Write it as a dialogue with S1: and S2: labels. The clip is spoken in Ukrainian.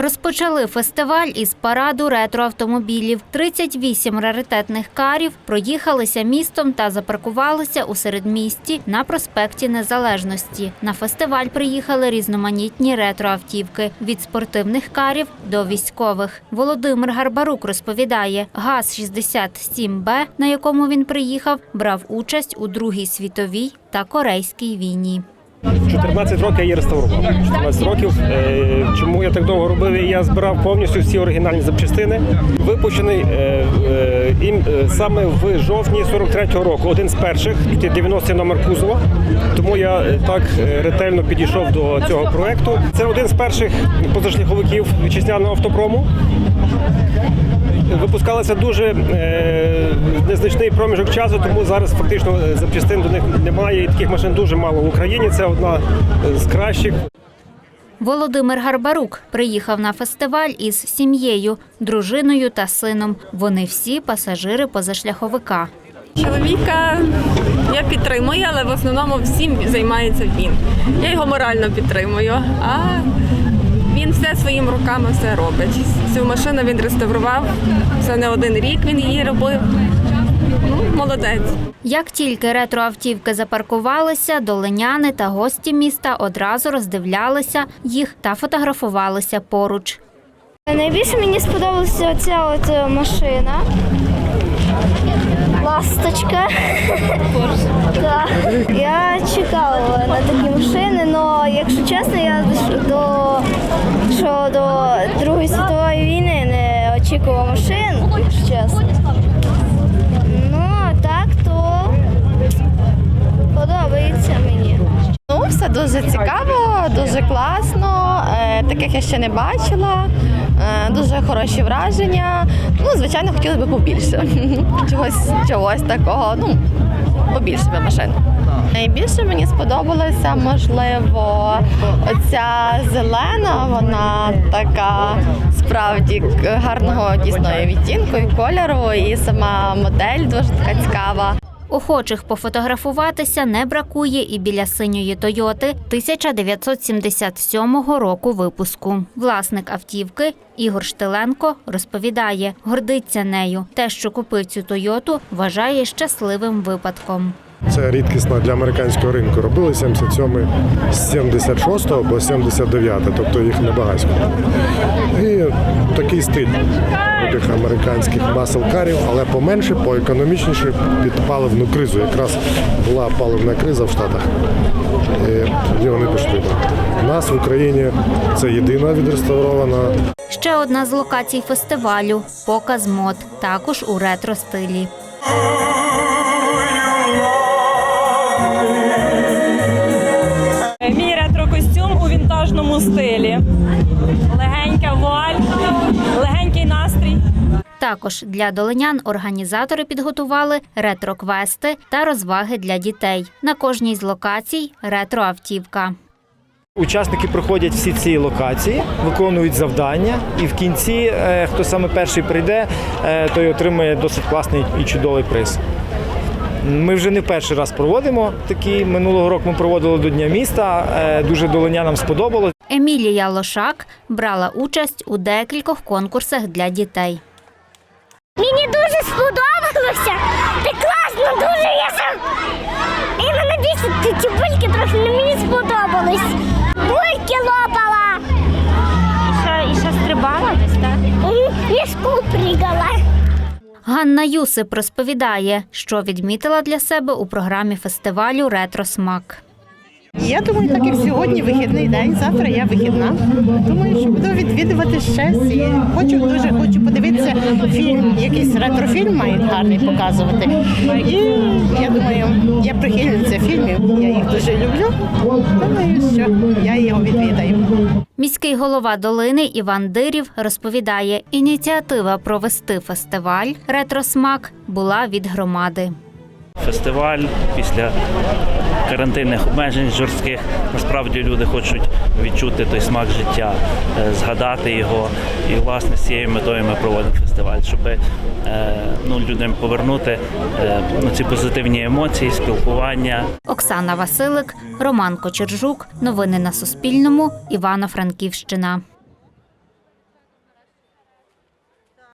S1: Розпочали фестиваль із параду ретроавтомобілів. 38 раритетних карів проїхалися містом та запаркувалися у середмісті на проспекті Незалежності. На фестиваль приїхали різноманітні ретроавтівки від спортивних карів до військових. Володимир Гарбарук розповідає, ГАЗ-67Б, на якому він приїхав, брав участь у Другій світовій та Корейській війні.
S2: 14 років я її реставрував. 14 років. Е, Чому я так довго робив? Я збирав повністю всі оригінальні запчастини. Випущений е, е, е, саме в жовтні 43-го року. Один з перших, 90 номер кузова. Тому я так ретельно підійшов до цього проекту. Це один з перших позашляховиків вітчизняного автопрому. Випускалися дуже е, незначний проміжок часу, тому зараз фактично е, запчастин до них немає. І таких машин дуже мало в Україні. Це одна з кращих.
S1: Володимир Гарбарук приїхав на фестиваль із сім'єю, дружиною та сином. Вони всі пасажири позашляховика.
S3: Чоловіка я підтримую, але в основному всім займається він. Я його морально підтримую, а він все своїми руками все робить. Цю машину він реставрував. Це не один рік він її робив. Ну, молодець.
S1: Як тільки ретроавтівки запаркувалися, долиняни та гості міста одразу роздивлялися їх та фотографувалися поруч.
S4: Найбільше мені сподобалася ця от е, машина. Ласточка. Я чекала на такі машини, але якщо чесно, я до, що до Другої світової війни не очікував машин, якщо чесно. Ну, так то подобається мені.
S5: Ну, все дуже цікаво, дуже класно. Е, таких я ще не бачила. Е, дуже хороші враження. Ну, звичайно, хотілося б побільше. Чогось, чогось такого, ну, побільше би машин. Найбільше мені сподобалося, можливо, оця зелена, вона така справді гарного дійсно відтінку і кольору, і сама модель дуже така цікава.
S1: Охочих пофотографуватися не бракує і біля синьої Тойоти 1977 року випуску. Власник автівки Ігор Штиленко розповідає, гордиться нею. Те, що купив цю Тойоту, вважає щасливим випадком.
S6: Це рідкісна для американського ринку. Робили 77 з 76 по 79, тобто їх небагатько. І такий стиль тих американських маселкарів, але поменше, поекономічніше під паливну кризу. Якраз була паливна криза в Штатах. І вони пішли. У нас в Україні це єдина відреставрована
S1: Ще одна з локацій фестивалю показ мод, також у ретро стилі.
S7: Легенька вуаль, легенький настрій.
S1: Також для долинян організатори підготували ретро-квести та розваги для дітей. На кожній з локацій ретро-автівка.
S8: Учасники проходять всі ці локації, виконують завдання, і в кінці, е, хто саме перший прийде, е, той отримує досить класний і чудовий приз. Ми вже не перший раз проводимо такі. Минулого року ми проводили до Дня міста. е, Дуже долинянам сподобалось.
S1: Емілія Лошак брала участь у декількох конкурсах для дітей.
S4: Мені дуже сподобалося. Ти класно, дуже я сам. І мене більше ці- ці бульки трохи не мені сподобались.
S1: Ганна Юсип розповідає, що відмітила для себе у програмі фестивалю Ретро Смак.
S9: Я думаю, так як сьогодні вихідний день, завтра я вихідна. Думаю, що буду відвідувати ще. І хочу дуже хочу подивитися фільм, якийсь ретрофільм мають гарний показувати. І я думаю, я прихильниця фільмів, я їх дуже люблю. Думаю, що я його відвідаю.
S1: Міський голова долини Іван Дирів розповідає, ініціатива провести фестиваль Ретро Смак була від громади.
S10: фестиваль після карантинних обмежень жорстких. Насправді люди хочуть відчути той смак життя, е, згадати його. І власне з цією метою ми проводимо фестиваль, щоб е, ну, людям повернути е, ну, ці позитивні емоції, спілкування.
S1: Оксана Василик, Роман Кочержук. Новини на Суспільному. Івано-Франківщина.